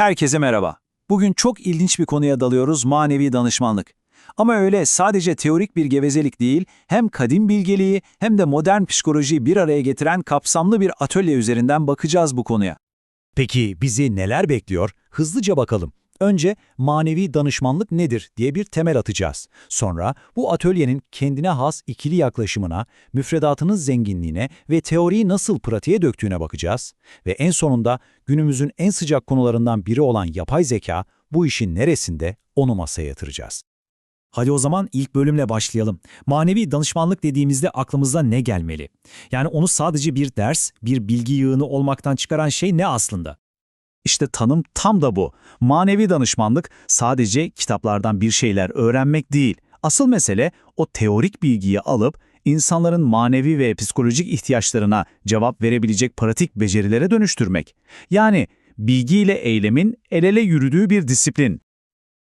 Herkese merhaba. Bugün çok ilginç bir konuya dalıyoruz manevi danışmanlık. Ama öyle sadece teorik bir gevezelik değil, hem kadim bilgeliği hem de modern psikolojiyi bir araya getiren kapsamlı bir atölye üzerinden bakacağız bu konuya. Peki bizi neler bekliyor? Hızlıca bakalım. Önce manevi danışmanlık nedir diye bir temel atacağız. Sonra bu atölyenin kendine has ikili yaklaşımına, müfredatının zenginliğine ve teoriyi nasıl pratiğe döktüğüne bakacağız. Ve en sonunda günümüzün en sıcak konularından biri olan yapay zeka bu işin neresinde onu masaya yatıracağız. Hadi o zaman ilk bölümle başlayalım. Manevi danışmanlık dediğimizde aklımıza ne gelmeli? Yani onu sadece bir ders, bir bilgi yığını olmaktan çıkaran şey ne aslında? İşte tanım tam da bu. Manevi danışmanlık sadece kitaplardan bir şeyler öğrenmek değil. Asıl mesele o teorik bilgiyi alıp insanların manevi ve psikolojik ihtiyaçlarına cevap verebilecek pratik becerilere dönüştürmek. Yani bilgiyle eylemin el ele yürüdüğü bir disiplin.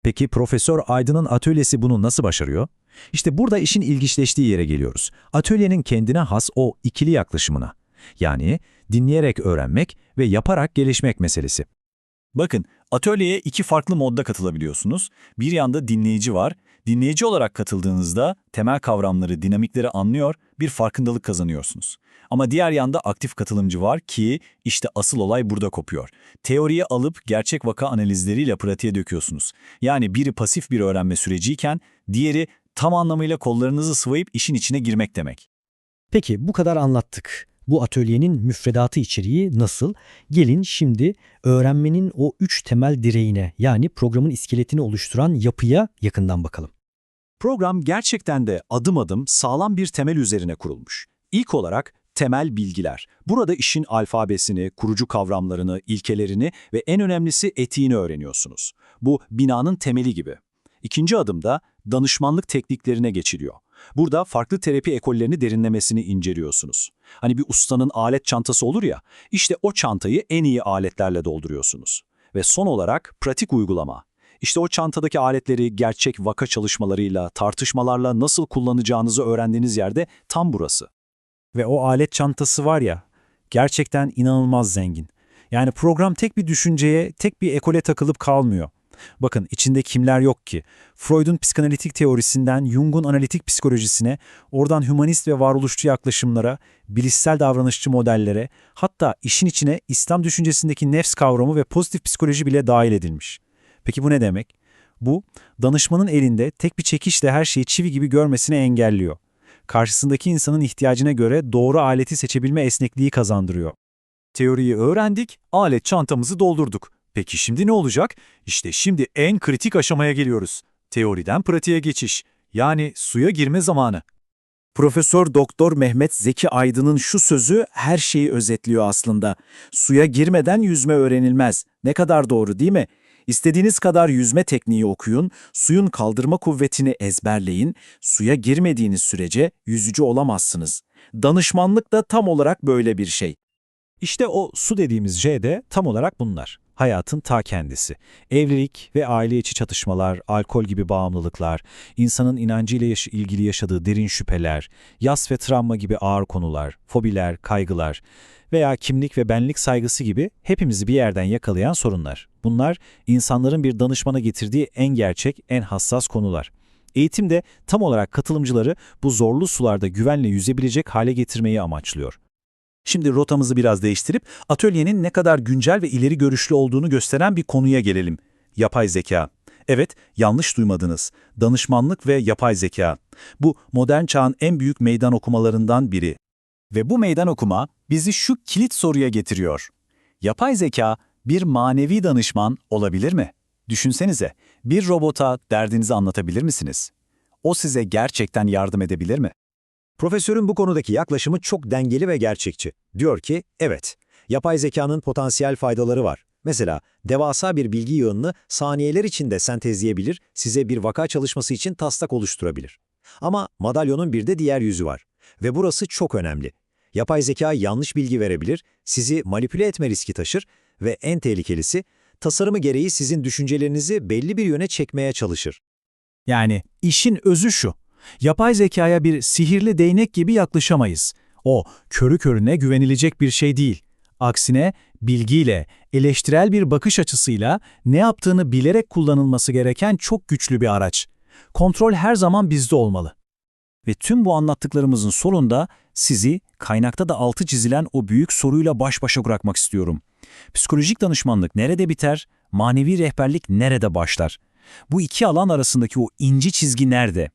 Peki Profesör Aydın'ın atölyesi bunu nasıl başarıyor? İşte burada işin ilginçleştiği yere geliyoruz. Atölyenin kendine has o ikili yaklaşımına. Yani dinleyerek öğrenmek ve yaparak gelişmek meselesi. Bakın, atölyeye iki farklı modda katılabiliyorsunuz. Bir yanda dinleyici var. Dinleyici olarak katıldığınızda temel kavramları, dinamikleri anlıyor, bir farkındalık kazanıyorsunuz. Ama diğer yanda aktif katılımcı var ki işte asıl olay burada kopuyor. Teoriyi alıp gerçek vaka analizleriyle pratiğe döküyorsunuz. Yani biri pasif bir öğrenme süreciyken diğeri tam anlamıyla kollarınızı sıvayıp işin içine girmek demek. Peki bu kadar anlattık. Bu atölyenin müfredatı içeriği nasıl? Gelin şimdi öğrenmenin o üç temel direğine yani programın iskeletini oluşturan yapıya yakından bakalım. Program gerçekten de adım adım sağlam bir temel üzerine kurulmuş. İlk olarak temel bilgiler. Burada işin alfabesini, kurucu kavramlarını, ilkelerini ve en önemlisi etiğini öğreniyorsunuz. Bu binanın temeli gibi. İkinci adımda danışmanlık tekniklerine geçiliyor. Burada farklı terapi ekollerini derinlemesini inceliyorsunuz. Hani bir ustanın alet çantası olur ya, işte o çantayı en iyi aletlerle dolduruyorsunuz. Ve son olarak pratik uygulama. İşte o çantadaki aletleri gerçek vaka çalışmalarıyla, tartışmalarla nasıl kullanacağınızı öğrendiğiniz yerde tam burası. Ve o alet çantası var ya, gerçekten inanılmaz zengin. Yani program tek bir düşünceye, tek bir ekole takılıp kalmıyor. Bakın içinde kimler yok ki? Freud'un psikanalitik teorisinden Jung'un analitik psikolojisine, oradan hümanist ve varoluşçu yaklaşımlara, bilişsel davranışçı modellere, hatta işin içine İslam düşüncesindeki nefs kavramı ve pozitif psikoloji bile dahil edilmiş. Peki bu ne demek? Bu, danışmanın elinde tek bir çekişle her şeyi çivi gibi görmesini engelliyor. Karşısındaki insanın ihtiyacına göre doğru aleti seçebilme esnekliği kazandırıyor. Teoriyi öğrendik, alet çantamızı doldurduk. Peki şimdi ne olacak? İşte şimdi en kritik aşamaya geliyoruz. Teoriden pratiğe geçiş. Yani suya girme zamanı. Profesör Doktor Mehmet Zeki Aydın'ın şu sözü her şeyi özetliyor aslında. Suya girmeden yüzme öğrenilmez. Ne kadar doğru değil mi? İstediğiniz kadar yüzme tekniği okuyun, suyun kaldırma kuvvetini ezberleyin, suya girmediğiniz sürece yüzücü olamazsınız. Danışmanlık da tam olarak böyle bir şey. İşte o su dediğimiz J de tam olarak bunlar. Hayatın ta kendisi. Evlilik ve aile içi çatışmalar, alkol gibi bağımlılıklar, insanın inancıyla yaş ilgili yaşadığı derin şüpheler, yas ve travma gibi ağır konular, fobiler, kaygılar veya kimlik ve benlik saygısı gibi hepimizi bir yerden yakalayan sorunlar. Bunlar insanların bir danışmana getirdiği en gerçek, en hassas konular. Eğitim de tam olarak katılımcıları bu zorlu sularda güvenle yüzebilecek hale getirmeyi amaçlıyor. Şimdi rotamızı biraz değiştirip atölyenin ne kadar güncel ve ileri görüşlü olduğunu gösteren bir konuya gelelim. Yapay zeka. Evet, yanlış duymadınız. Danışmanlık ve yapay zeka. Bu modern çağın en büyük meydan okumalarından biri. Ve bu meydan okuma bizi şu kilit soruya getiriyor. Yapay zeka bir manevi danışman olabilir mi? Düşünsenize, bir robota derdinizi anlatabilir misiniz? O size gerçekten yardım edebilir mi? Profesörün bu konudaki yaklaşımı çok dengeli ve gerçekçi. Diyor ki, evet, yapay zekanın potansiyel faydaları var. Mesela devasa bir bilgi yığınını saniyeler içinde sentezleyebilir, size bir vaka çalışması için taslak oluşturabilir. Ama madalyonun bir de diğer yüzü var. Ve burası çok önemli. Yapay zeka yanlış bilgi verebilir, sizi manipüle etme riski taşır ve en tehlikelisi, tasarımı gereği sizin düşüncelerinizi belli bir yöne çekmeye çalışır. Yani işin özü şu. Yapay zekaya bir sihirli değnek gibi yaklaşamayız. O körü körüne güvenilecek bir şey değil. Aksine Bilgiyle, eleştirel bir bakış açısıyla ne yaptığını bilerek kullanılması gereken çok güçlü bir araç. Kontrol her zaman bizde olmalı. Ve tüm bu anlattıklarımızın sonunda sizi kaynakta da altı çizilen o büyük soruyla baş başa bırakmak istiyorum. Psikolojik danışmanlık nerede biter, manevi rehberlik nerede başlar? Bu iki alan arasındaki o ince çizgi nerede?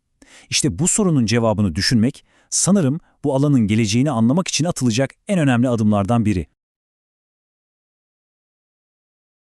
İşte bu sorunun cevabını düşünmek, sanırım bu alanın geleceğini anlamak için atılacak en önemli adımlardan biri.